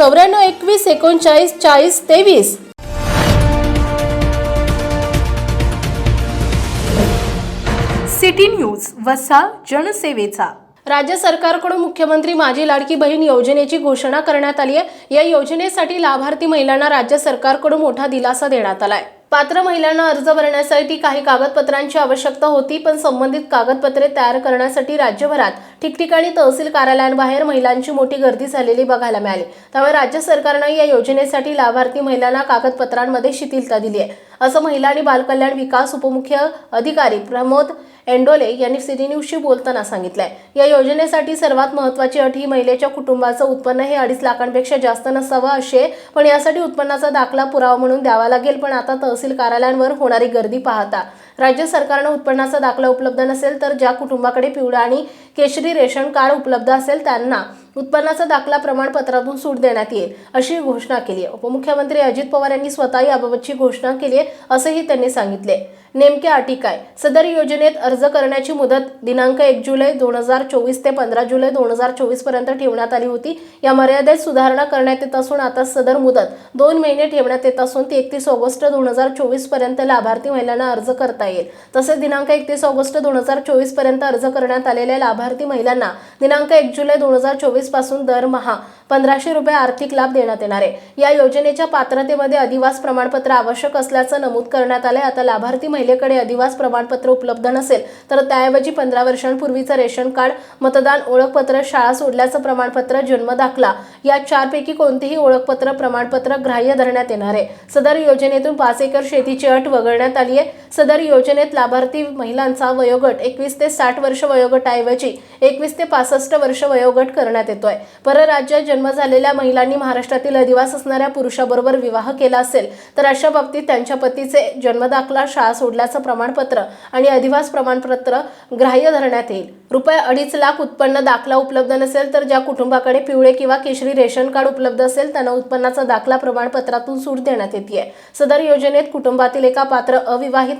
चौऱ्याण्णव एकवीस एकोणचाळीस चाळीस तेवीस. सिटी न्यूज वसा जनसेवेचा. राज्य सरकारकडून मुख्यमंत्री माझी लाडकी बहीण योजनेची घोषणा करण्यात आली आहे. या योजनेसाठी लाभार्थी महिलांना राज्य सरकारकडून मोठा दिलासा देण्यात आलाय. पात्र महिलांना अर्ज भरण्यासाठी काही कागदपत्रांची आवश्यकता होती पण संबंधित कागदपत्रे तयार करण्यासाठी राज्यभरात ठिकठिकाणी तहसील कार्यालयांबाहेर महिलांची मोठी गर्दी झालेली बघायला मिळाली. त्यामुळे राज्य सरकारनं या योजनेसाठी लाभार्थी महिलांना कागदपत्रांमध्ये शिथिलता दिली आहे. असं महिला आणि बालकल्याण विकास उपमुख्य अधिकारी प्रमोद एंडोले यांनी सिटी न्यूजशी बोलताना सांगितलंय या योजनेसाठी सर्वात महत्वाची अट ही महिलेच्या कुटुंबाचं उत्पन्न हे अडीच लाखांपेक्षा जास्त नसावं असे पण यासाठी उत्पन्नाचा दाखला पुरावा म्हणून द्यावा लागेल पण आता तहसील कार्यालयांवर होणारी गर्दी पाहता. राज्य सरकारनं उत्पन्नाचा दाखला उपलब्ध नसेल तर ज्या कुटुंबाकडे पिवळा आणि केशरी रेशन कार्ड उपलब्ध असेल त्यांना उत्पन्नाचा दाखला प्रमाणपत्रातून सूट देण्यात येईल अशी घोषणा केली आहे. उपमुख्यमंत्री अजित पवार यांनी स्वतः याबाबतची घोषणा केली आहे असंही त्यांनी सांगितले. नेमक्या अटी काय? सदर योजनेत अर्ज करण्याची मुदत दिनांक एक जुलै दोन हजार चोवीस ते पंधरा जुलै दोन हजार चोवीसपर्यंत ठेवण्यात आली होती. या मर्यादेत सुधारणा करण्यात येत असून आता सदर मुदत दोन महिने ठेवण्यात येत असून ती एकतीस ऑगस्ट दोन हजार चोवीसपर्यंत लाभार्थी महिलांना अर्ज करता येईल. तसेच दिनांक एकतीस ऑगस्ट दोन हजार चोवीसपर्यंत अर्ज करण्यात आलेल्या लाभार्थी महिलांना दिनांक एक जुलै दोन हजार चोवीसपासून दरमहा पंधराशे रुपये आर्थिक लाभ देण्यात येणार आहे. या योजनेच्या पात्रतेमध्ये अधिवास प्रमाणपत्र आवश्यक असल्याचं नमूद करण्यात आलंय. आता लाभार्थी महिलेकडे अधिवास प्रमाणपत्र उपलब्ध नसेल तर त्याऐवजी पंधरा वर्षांपूर्वीचं रेशन कार्ड मतदान ओळखपत्र शाळा सोडल्याचं प्रमाणपत्र जन्म दाखला या चारपैकी कोणतेही ओळखपत्र प्रमाणपत्र ग्राह्य धरण्यात येणार आहे. सदर योजनेतून पाच एकर शेतीची अट वगळण्यात आली आहे. सदर योजनेत लाभार्थी महिलांचा वयोगट एकवीस ते साठ वर्ष वयोगटाऐवजी एकवीस ते पासष्ट वर्ष वयोगट करण्यात येतोय. परराज्यात जन्म झालेल्या महिलांनी महाराष्ट्रातील अधिवास असणाऱ्या पुरुषाबरोबर विवाह केला असेल तर अशा बाबतीत त्यांच्या पतीचे जन्मदाखला शाळा सोडल्याचं प्रमाणपत्र आणि अधिवास प्रमाणपत्र ग्राह्य धरण्यात येईल. रुपये अडीच लाख उत्पन्न दाखला उपलब्ध नसेल तर ज्या कुटुंबाकडे पिवळे किंवा केशरी रेशन कार्ड उपलब्ध असेल त्यांना उत्पन्नाचा दाखला प्रमाणपत्रातून सूट देण्यात येते सदर योजनेत कुटुंबातील एका पात्र अविवाहित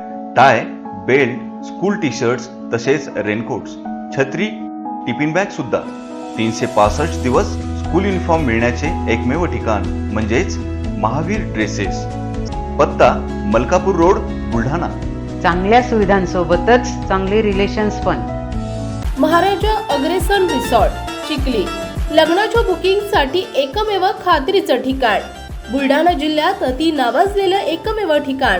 tie belt school T shirts तसेच रेनकोट्स. छत्री टिफिन बॅग सुद्धा. तीनशे पासष्ट दिवस स्कूल युनिफॉर्म मिळण्याचे एकमेव ठिकाण म्हणजेच महावीर ड्रेसेस. पत्ता मलकापूर रोड बुलढाणा. चांगल्या सुविधांसोबतच चांगले रिलेशन्स पण. महाराजा अग्रेसन रिसॉर्ट चिखली. लग्नाच्या बुकिंगसाठी एकमेव खात्रीचं ठिकाण. बुलढाणा जिल्ह्यात अति नावाजलेलं एकमेव ठिकाण.